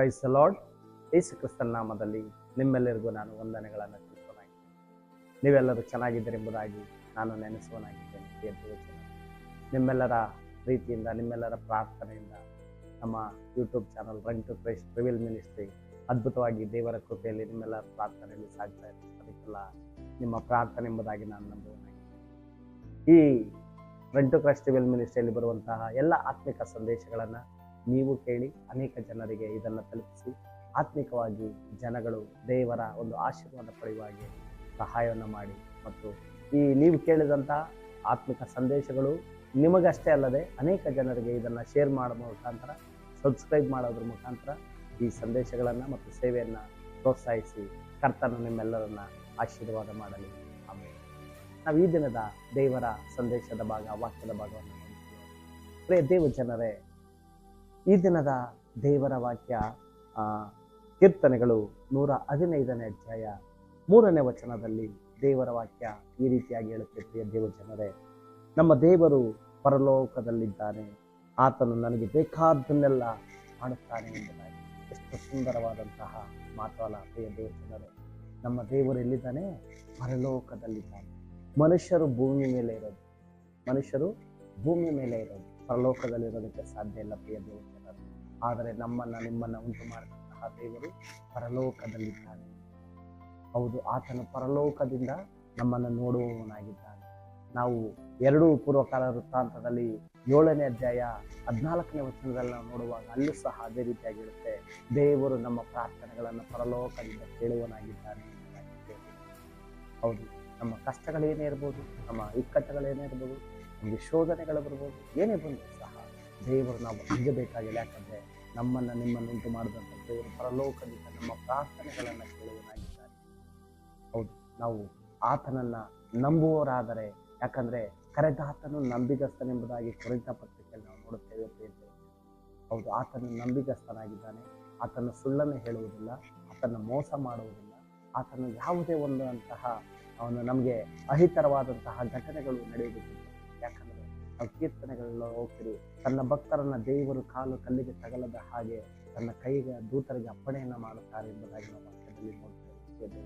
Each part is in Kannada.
ಪ್ರೈಸ್ ಲಾರ್ಡ್ ಯೇಸು ಕ್ರಿಸ್ತನ ನಾಮದಲ್ಲಿ ನಿಮ್ಮೆಲ್ಲರಿಗೂ ನಾನು ವಂದನೆಗಳನ್ನು ತಿಳಿಸುವನಾಗಿ. ನೀವೆಲ್ಲರೂ ಚೆನ್ನಾಗಿದ್ದೀರೆಂಬುದಾಗಿ ನಾನು ನೆನೆಸುವನಾಗಿದ್ದೇನೆ ನಿಮ್ಮೆಲ್ಲರ ಪ್ರೀತಿಯಿಂದ, ನಿಮ್ಮೆಲ್ಲರ ಪ್ರಾರ್ಥನೆಯಿಂದ ನಮ್ಮ YouTube channel run to Christ ಟ್ರಿವಿಲ್ ministry ಅದ್ಭುತವಾಗಿ ದೇವರ ಕೃಪೆಯಲ್ಲಿ ನಿಮ್ಮೆಲ್ಲರ ಪ್ರಾರ್ಥನೆಯಲ್ಲಿ ಸಾಗ್ತಾ ಇದೆ ಅದಕ್ಕೆಲ್ಲ ನಿಮ್ಮ ಪ್ರಾರ್ಥನೆ ಎಂಬುದಾಗಿ ನಾನು ನಂಬುವನಾಗಿದ್ದೇನೆ ಈ ರನ್ ಟು ಕ್ರೈಸ್ಟ್ ಟ್ರಿವಿಲ್ ಮಿನಿಸ್ಟ್ರಿಯಲ್ಲಿ ಬರುವಂತಹ ಎಲ್ಲ ಆತ್ಮಿಕ ಸಂದೇಶಗಳನ್ನು ನೀವು ಕೇಳಿ ಅನೇಕ ಜನರಿಗೆ ಇದನ್ನು ತಲುಪಿಸಿ ಆತ್ಮಿಕವಾಗಿ ಜನಗಳು ದೇವರ ಒಂದು ಆಶೀರ್ವಾದ ಪಡೆಯುವ ಹಾಗೆ ಸಹಾಯವನ್ನು ಮಾಡಿ ಮತ್ತು ಈ ನೀವು ಕೇಳಿದಂಥ ಆತ್ಮಿಕ ಸಂದೇಶಗಳು ನಿಮಗಷ್ಟೇ ಅಲ್ಲದೆ ಅನೇಕ ಜನರಿಗೆ ಇದನ್ನು ಶೇರ್ ಮಾಡೋ ಮುಖಾಂತರ, ಸಬ್ಸ್ಕ್ರೈಬ್ ಮಾಡೋದ್ರ ಮುಖಾಂತರ ಈ ಸಂದೇಶಗಳನ್ನು ಮತ್ತು ಸೇವೆಯನ್ನು ಪ್ರೋತ್ಸಾಹಿಸಿ ಕರ್ತನ ನಿಮ್ಮೆಲ್ಲರನ್ನ ಆಶೀರ್ವಾದ ಮಾಡಲಿ. ಆಮೇಲೆ ನಾವು ಈ ದಿನದ ದೇವರ ಸಂದೇಶದ ಭಾಗ, ವಾಕ್ಯದ ಭಾಗವನ್ನು ಪ್ರೇ ದೇವ ಜನರೇ ಈ ದಿನದ ದೇವರ ವಾಕ್ಯ ಕೀರ್ತನೆಗಳು ನೂರ ಹದಿನೈದನೇ ಅಧ್ಯಾಯ ಮೂರನೇ ವಚನದಲ್ಲಿ ದೇವರ ವಾಕ್ಯ ಈ ರೀತಿಯಾಗಿ ಹೇಳುತ್ತೆ, ಪ್ರಿಯ ದೇವ ಜನರೇ. ನಮ್ಮ ದೇವರು ಪರಲೋಕದಲ್ಲಿದ್ದಾನೆ. ಆತನು ನನಗೆ ಬೇಕಾದ್ದನ್ನೆಲ್ಲ ಮಾಡುತ್ತಾನೆ ಎಂಬುದಾಗಿ. ಎಷ್ಟು ಸುಂದರವಾದಂತಹ ಮಾತಲ್ಲ ಪ್ರಿಯ ದೇವ ಜನರೇ. ನಮ್ಮ ದೇವರು ಎಲ್ಲಿದ್ದಾನೆ? ಪರಲೋಕದಲ್ಲಿದ್ದಾನೆ. ಮನುಷ್ಯರು ಭೂಮಿ ಮೇಲೆ ಇರೋದು. ಮನುಷ್ಯರು ಭೂಮಿ ಮೇಲೆ ಇರೋದು. ಪರಲೋಕದಲ್ಲಿರೋದಕ್ಕೆ ಸಾಧ್ಯ ಇಲ್ಲ, ಪ್ರಿಯ ದೇವ ಜನರು. ಆದರೆ ನಮ್ಮನ್ನು ನಿಮ್ಮನ್ನು ಉಂಟು ಮಾಡಿದಂತಹ ದೇವರು ಪರಲೋಕದಲ್ಲಿದ್ದಾನೆ. ಹೌದು, ಆತನು ಪರಲೋಕದಿಂದ ನಮ್ಮನ್ನು ನೋಡುವವನಾಗಿದ್ದಾನೆ. ನಾವು ಎರಡೂ ಪೂರ್ವಕಾಲ ವೃತ್ತಾಂತದಲ್ಲಿ ಏಳನೇ ಅಧ್ಯಾಯ ಹದಿನಾಲ್ಕನೇ ವಚನದಲ್ಲಿ ನಾವು ನೋಡುವಾಗ ಅಲ್ಲೂ ಸಹ ಅದೇ ರೀತಿಯಾಗಿರುತ್ತೆ. ದೇವರು ನಮ್ಮ ಪ್ರಾರ್ಥನೆಗಳನ್ನು ಪರಲೋಕದಿಂದ ಕೇಳುವನಾಗಿದ್ದಾನೆ. ಹೌದು, ನಮ್ಮ ಕಷ್ಟಗಳೇನೇ ಇರ್ಬೋದು, ನಮ್ಮ ಇಕ್ಕಟ್ಟುಗಳೇನೇ ಇರ್ಬೋದು, ನಮಗೆ ಶೋಧನೆಗಳು ಬರ್ಬೋದು, ಏನೇ ಸಹ ದೇವರು ನಾವು ಅಂಜಬೇಕಾಗಿಲ್ಲ ಯಾಕಂದರೆ ನಮ್ಮನ್ನು ನಿಮ್ಮನ್ನು ಉಂಟು ಮಾಡಿದಂಥ ದೇವರು ಪರಲೋಕದಿಂದ ನಮ್ಮ ಪ್ರಾರ್ಥನೆಗಳನ್ನು ಕೇಳುವನಾಗಿದ್ದಾರೆ ಹೌದು, ನಾವು ಆತನನ್ನು ನಂಬುವವರಾದರೆ, ಯಾಕಂದರೆ ಕರೆದಾತನು ನಂಬಿಗಸ್ತನೆಂಬುದಾಗಿ ಕುರಿತ ಪತ್ರಿಕೆಯಲ್ಲಿ ನಾವು ನೋಡುತ್ತೇವೆ ಪ್ರಿಯರೇ. ಹೌದು, ಆತನು ನಂಬಿಗಸ್ತನಾಗಿದ್ದಾನೆ. ಆತನ ಸುಳ್ಳನ್ನು ಹೇಳುವುದಿಲ್ಲ, ಆತನ ಮೋಸ ಮಾಡುವುದಿಲ್ಲ. ಆತನ ಯಾವುದೇ ಒಂದು ಅಂತಹ ಅವನು ನಮಗೆ ಅಹಿತರವಾದಂತಹ ಘಟನೆಗಳು ನಡೆಯುವುದಿಲ್ಲ. ಕೀರ್ತನೆಗಳೆಲ್ಲ ಹೋಗ್ತೀರಿ. ತನ್ನ ಭಕ್ತರನ್ನ ದೇವರು ಕಾಲು ಕಲ್ಲಿಗೆ ತಗಲದ ಹಾಗೆ ತನ್ನ ಕೈಗೆ ದೂತರಿಗೆ ಅಪ್ಪಣೆಯನ್ನು ಮಾಡುತ್ತಾರೆ ಎಂಬುದಾಗಿ ನಾವು ವಾಕ್ಯದಲ್ಲಿ ನೋಡ್ತೇವೆ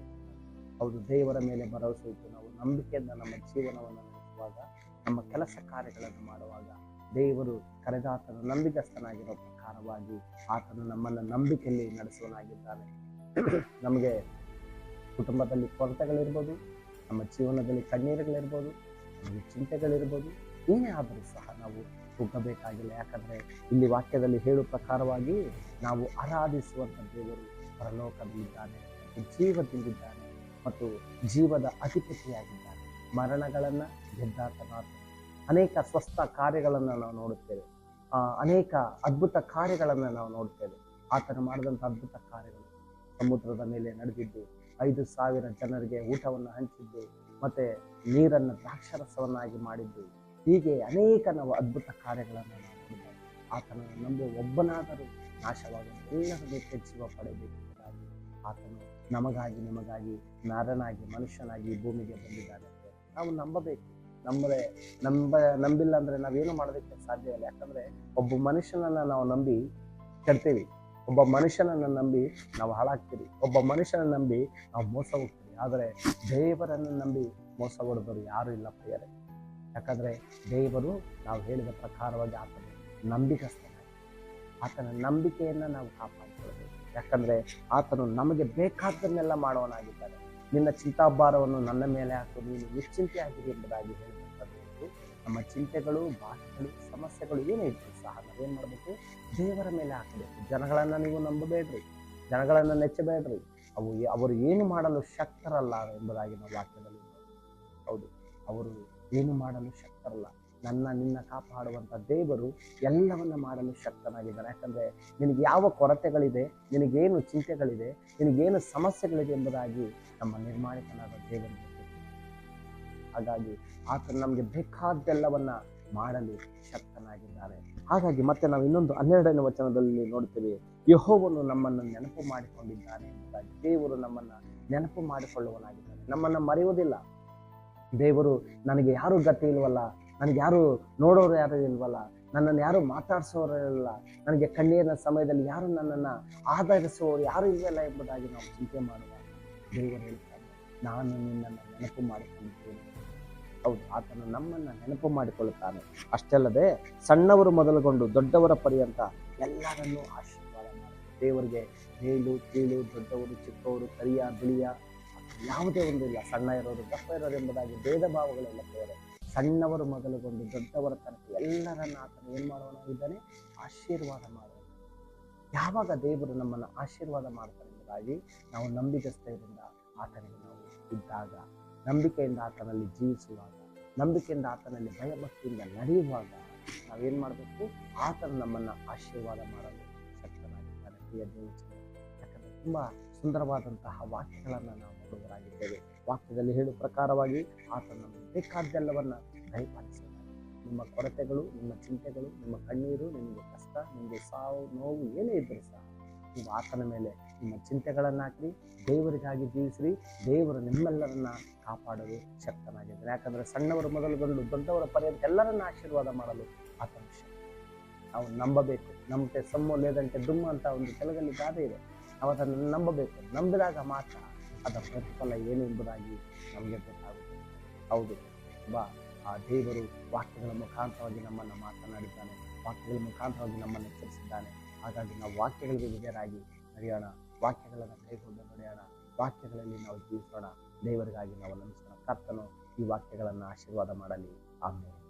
ಹೌದು, ದೇವರ ಮೇಲೆ ಭರವಸೆ ಇಟ್ಟು ನಾವು ನಂಬಿಕೆಯಿಂದ ನಮ್ಮ ಜೀವನವನ್ನು ನಡೆಸುವಾಗ, ನಮ್ಮ ಕೆಲಸ ಕಾರ್ಯಗಳನ್ನು ಮಾಡುವಾಗ ದೇವರು ಕರೆದಾತನು ನಂಬಿಕಸ್ಥನಾಗಿರೋ ಪ್ರಕಾರವಾಗಿ ಆತನು ನಮ್ಮನ್ನು ನಂಬಿಕೆಯಲ್ಲಿ ನಡೆಸುವನಾಗಿದ್ದಾನೆ. ನಮಗೆ ಕುಟುಂಬದಲ್ಲಿ ಕೊರತೆಗಳಿರ್ಬೋದು, ನಮ್ಮ ಜೀವನದಲ್ಲಿ ಕಣ್ಣೀರುಗಳಿರ್ಬೋದು, ನಮಗೆ ಚಿಂತೆಗಳಿರ್ಬೋದು ಏನೇ ಆದರೂ ಸಹ ನಾವು ಕುಗ್ಗಬೇಕಾಗಿಲ್ಲ ಯಾಕಂದರೆ ಇಲ್ಲಿ ವಾಕ್ಯದಲ್ಲಿ ಹೇಳುವ ಪ್ರಕಾರವಾಗಿ ನಾವು ಆರಾಧಿಸುವಂಥ ದೇವರು ಪರಲೋಕದಲ್ಲಿದ್ದಾನೆ, ಜೀವದಲ್ಲಿದ್ದಾನೆ ಮತ್ತು ಜೀವದ ಅಧಿಪತಿಯಾಗಿದ್ದಾನೆ. ಮರಣಗಳನ್ನು ಗೆದ್ದಾತನಾದ ಅನೇಕ ಸ್ವಸ್ಥ ಕಾರ್ಯಗಳನ್ನು ನಾವು ನೋಡುತ್ತೇವೆ. ಅನೇಕ ಅದ್ಭುತ ಕಾರ್ಯಗಳನ್ನು ನಾವು ನೋಡ್ತೇವೆ ಆತನು ಮಾಡಿದಂಥ ಅದ್ಭುತ ಕಾರ್ಯಗಳು ಸಮುದ್ರದ ಮೇಲೆ ನಡೆದಿದ್ದು, ಐದು ಸಾವಿರ ಜನರಿಗೆ ಊಟವನ್ನು ಹಂಚಿದ್ದು, ಮತ್ತು ನೀರನ್ನು ದ್ರಾಕ್ಷರಸವನ್ನಾಗಿ ಮಾಡಿದ್ದು ಹೀಗೆ ಅನೇಕ ನಾವು ಅದ್ಭುತ ಕಾರ್ಯಗಳನ್ನು ಮಾಡಿದ್ದೇವೆ ಆತನನ್ನು ನಂಬುವ ಒಬ್ಬನಾದರೂ ನಾಶವಾಗಲು ಎಲ್ಲರೂ ಹೆಚ್ಚಿಸುವ ಜೀವ ಪಡೆಯಬೇಕೆಂಬುದಾಗಿ ಆತನು ನಮಗಾಗಿ ನಿಮಗಾಗಿ ನಾರನಾಗಿ ಮನುಷ್ಯನಾಗಿ ಭೂಮಿಗೆ ಬಂದಿದ್ದಾನೆ ನಾವು ನಂಬಬೇಕು. ನಂಬದೆ ನಂಬ ನಂಬಿಲ್ಲ ಅಂದರೆ ನಾವೇನು ಮಾಡೋದಕ್ಕೆ ಸಾಧ್ಯ ಇಲ್ಲ. ಯಾಕಂದ್ರೆ ಒಬ್ಬ ಮನುಷ್ಯನನ್ನು ನಾವು ನಂಬಿ ಕೆಡ್ತೀವಿ. ಒಬ್ಬ ಮನುಷ್ಯನನ್ನು ನಂಬಿ ನಾವು ಹಾಳಾಗ್ತೀವಿ. ಒಬ್ಬ ಮನುಷ್ಯನನ್ನು ನಂಬಿ ನಾವು ಮೋಸ ಹೋಗ್ತೀವಿ. ಆದರೆ ದೇವರನ್ನು ನಂಬಿ ಮೋಸ ಹೊಡೆದವರು ಯಾರೂ ಇಲ್ಲ ಪ್ರಿಯರೇ. ಯಾಕಂದ್ರೆ ದೇವರು ನಾವು ಹೇಳಿದ ಪ್ರಕಾರವಾಗಿ ಆತನ ನಂಬಿಕಸ್ತನ ಆತನ ನಂಬಿಕೆಯನ್ನು ನಾವು ಕಾಪಾಡಿಕೊಳ್ಳಬೇಕು. ಯಾಕಂದರೆ ಆತನು ನಮಗೆ ಬೇಕಾದ್ದನ್ನೆಲ್ಲ ಮಾಡುವನಾಗಿದ್ದಾನೆ ನಿನ್ನ ಚಿಂತಾಭಾರವನ್ನು ನನ್ನ ಮೇಲೆ ಹಾಕು, ನೀನು ನಿಶ್ಚಿಂತೆಯಾಗಿದೆ ಎಂಬುದಾಗಿ ಹೇಳಿದಂಥದ್ದು ನಮ್ಮ ಚಿಂತೆಗಳು ಭಾಷೆಗಳು ಸಮಸ್ಯೆಗಳು ಏನೇ ಇತ್ತು ಸಹ ನಾವೇನು ಮಾಡಬೇಕು? ದೇವರ ಮೇಲೆ ಹಾಕಬೇಕು. ಜನಗಳನ್ನು ನೀವು ನಂಬಬೇಡ್ರಿ. ಜನಗಳನ್ನು ನೆಚ್ಚಬೇಡ್ರಿ. ಅವು ಅವರು ಏನು ಮಾಡಲು ಶಕ್ತರಲ್ಲ ಎಂಬುದಾಗಿ ನಾವು ವಾಕ್ಯದಲ್ಲಿ ಹೌದು. ಅವರು ಏನು ಮಾಡಲು ಶಕ್ತರಲ್ಲ. ನನ್ನ, ನಿನ್ನ ಕಾಪಾಡುವಂಥ ದೇವರು ಎಲ್ಲವನ್ನ ಮಾಡಲು ಶಕ್ತನಾಗಿದ್ದಾನೆ. ಯಾಕಂದ್ರೆ ನಿನಗೆ ಯಾವ ಕೊರತೆಗಳಿದೆ, ನಿನಗೇನು ಚಿಂತೆಗಳಿದೆ, ನಿನಗೇನು ಸಮಸ್ಯೆಗಳಿದೆ ಎಂಬುದಾಗಿ ನಮ್ಮ ನಿರ್ಮಾಣಿಕನಾದ ದೇವರು. ಹಾಗಾಗಿ ಆತ ನಮಗೆ ಬೇಕಾದ್ದೆಲ್ಲವನ್ನ ಮಾಡಲು ಶಕ್ತನಾಗಿದ್ದಾರೆ ಹಾಗಾಗಿ ಮತ್ತೆ ನಾವು ಇನ್ನೊಂದು ಹನ್ನೆರಡನೇ ವಚನದಲ್ಲಿ ನೋಡ್ತೀವಿ, ಯಹೋವನು ನಮ್ಮನ್ನು ನೆನಪು ಮಾಡಿಕೊಂಡಿದ್ದಾನೆ ಎಂಬುದಾಗಿ ದೇವರು ನಮ್ಮನ್ನ ನೆನಪು ಮಾಡಿಕೊಳ್ಳುವನಾಗಿದ್ದಾನೆ ನಮ್ಮನ್ನ ಮರೆಯುವುದಿಲ್ಲ. ದೇವರು ನನಗೆ ಯಾರು ಗತಿ ಇಲ್ವಲ್ಲ, ನನಗೆ ಯಾರು ನೋಡೋರು ಯಾರು ಇಲ್ವಲ್ಲ, ನನ್ನನ್ನು ಯಾರು ಮಾತಾಡಿಸೋರಿಲ್ಲ ನನಗೆ ಕಣ್ಣೀರಿನ ಸಮಯದಲ್ಲಿ ಯಾರು ನನ್ನನ್ನು ಆಧರಿಸುವವರು ಯಾರು ಇಲ್ವಲ್ಲ ಎಂಬುದಾಗಿ ನಾವು ಚಿಂತೆ ಮಾಡುವಾಗ ದೇವರು ಹೇಳ್ತಾರೆ ನಾನು ನಿನ್ನನ್ನು ನೆನಪು ಮಾಡಿಕೊಂಡಿದ್ದೇನೆ. ಹೌದು, ಆತನು ನಮ್ಮನ್ನು ನೆನಪು ಮಾಡಿಕೊಳ್ಳುತ್ತಾನೆ. ಅಷ್ಟಲ್ಲದೆ ಸಣ್ಣವರು ಮೊದಲುಗೊಂಡು ದೊಡ್ಡವರ ಪರ್ಯಂತ ಎಲ್ಲರನ್ನೂ ಆಶೀರ್ವಾದ ಮಾಡಿ. ದೇವರಿಗೆ ಮೇಲು ಕೀಳು, ದೊಡ್ಡವರು, ಚಿಕ್ಕವರು ಕರಿಯ ಬಿಳಿಯ ಯಾವುದೇ ಒಂದು ಇಲ್ಲ, ಸಣ್ಣ ಇರೋರು ದಪ್ಪ ಇರೋದು ಎಂಬುದಾಗಿ ಭೇದ ಭಾವಗಳೆಲ್ಲ ಬೇರೆ ಸಣ್ಣವರು ಮೊದಲುಗೊಂಡು ದೊಡ್ಡವರ ತನಕ ಎಲ್ಲರನ್ನ ಆತನ ಏನು ಮಾಡೋಣ ಇದ್ದಾನೆ ಆಶೀರ್ವಾದ ಮಾಡೋಣ. ಯಾವಾಗ ದೇವರು ನಮ್ಮನ್ನು ಆಶೀರ್ವಾದ ಮಾಡ್ತಾರೆ ಎಂಬುದಾಗಿ ನಾವು ನಂಬಿಕಸ್ಥರಿಂದ ಆತನಿಗೆ ನಾವು ಇದ್ದಾಗ, ನಂಬಿಕೆಯಿಂದ ಆತನಲ್ಲಿ ಜೀವಿಸುವಾಗ, ನಂಬಿಕೆಯಿಂದ ಆತನಲ್ಲಿ ಭಯಭಕ್ತಿಯಿಂದ ನಡೆಯುವಾಗ ನಾವೇನು ಮಾಡಬೇಕು? ಆತನ ನಮ್ಮನ್ನು ಆಶೀರ್ವಾದ ಮಾಡಲು ಶಕ್ತನಾಗಿದ್ದಾನೆ. ಪ್ರಿಯ ದೇವಸ್ಥಾನ ಯಾಕಂದರೆ ತುಂಬ ಸುಂದರವಾದಂತಹ ವಾಕ್ಯಗಳನ್ನು ನಾವು ನೋಡುವರಾಗಿದ್ದೇವೆ ವಾಕ್ಯದಲ್ಲಿ ಹೇಳುವ ಪ್ರಕಾರವಾಗಿ ಆತನ ಬೇಕಾದ್ದೆಲ್ಲವನ್ನು ದಯಪಾಲಿಸುತ್ತಾನೆ ನಿಮ್ಮ ಕೊರತೆಗಳು, ನಿಮ್ಮ ಚಿಂತೆಗಳು, ನಿಮ್ಮ ಕಣ್ಣೀರು, ನಿಮಗೆ ಕಷ್ಟ, ನಿಮಗೆ ಸಾವು, ನೋವು ಏನೇ ಇದ್ದರೂ ಸಹ ನೀವು ಆತನ ಮೇಲೆ ನಿಮ್ಮ ಚಿಂತೆಗಳನ್ನು ಹಾಕಿ ದೇವರಿಗಾಗಿ ಜೀವಿಸ್ರಿ. ದೇವರು ನಿಮ್ಮೆಲ್ಲರನ್ನ ಕಾಪಾಡಲು ಶಕ್ತನಾಗಿದ್ದಾನೆ ಯಾಕಂದರೆ ಸಣ್ಣವರು ಮೊದಲುಗೊಂಡು ದೊಡ್ಡವರ ಪರ್ಯಂತ ಎಲ್ಲರನ್ನ ಆಶೀರ್ವಾದ ಮಾಡಲು ಆತನ ಶಕ್ತಿ. ನಾವು ನಂಬಬೇಕು. ಸಮ್ಮ ಲೇದಂತೆ ದುಮ್ಮ ಅಂತ ಒಂದು ಕೆಲದಲ್ಲಿ ಗಾದೆ ಇದೆ. ನಾವು ಅದನ್ನು ನಂಬಬೇಕು. ನಂಬಿದಾಗ ಮಾತ್ರ ಅದರ ಪ್ರತಿಫಲ ಏನು ಎಂಬುದಾಗಿ ನಮಗೆ ಗೊತ್ತಾಗುತ್ತೆ ಹೌದು. ಬಾ, ಆ ದೇವರು ವಾಕ್ಯಗಳ ಮುಖಾಂತರವಾಗಿ ನಮ್ಮನ್ನು ಮಾತನಾಡಿದ್ದಾನೆ. ವಾಕ್ಯಗಳ ಮುಖಾಂತರವಾಗಿ ನಮ್ಮನ್ನು ಎಚ್ಚರಿಸಿದ್ದಾನೆ. ಹಾಗಾಗಿ ನಾವು ವಾಕ್ಯಗಳಿಗೆ ವಿಜಯರಾಗಿ ನಡೆಯೋಣ. ವಾಕ್ಯಗಳನ್ನು ಕೈಗೊಂಡು ನಡೆಯೋಣ. ವಾಕ್ಯಗಳಲ್ಲಿ ನಾವು ಜೀವಿಸೋಣ. ದೇವರಿಗಾಗಿ ನಾವು ನಂಬಿಸೋಣ. ಕರ್ತನು ಈ ವಾಕ್ಯಗಳನ್ನು ಆಶೀರ್ವಾದ ಮಾಡಲಿ. ಆಮೇಲೆ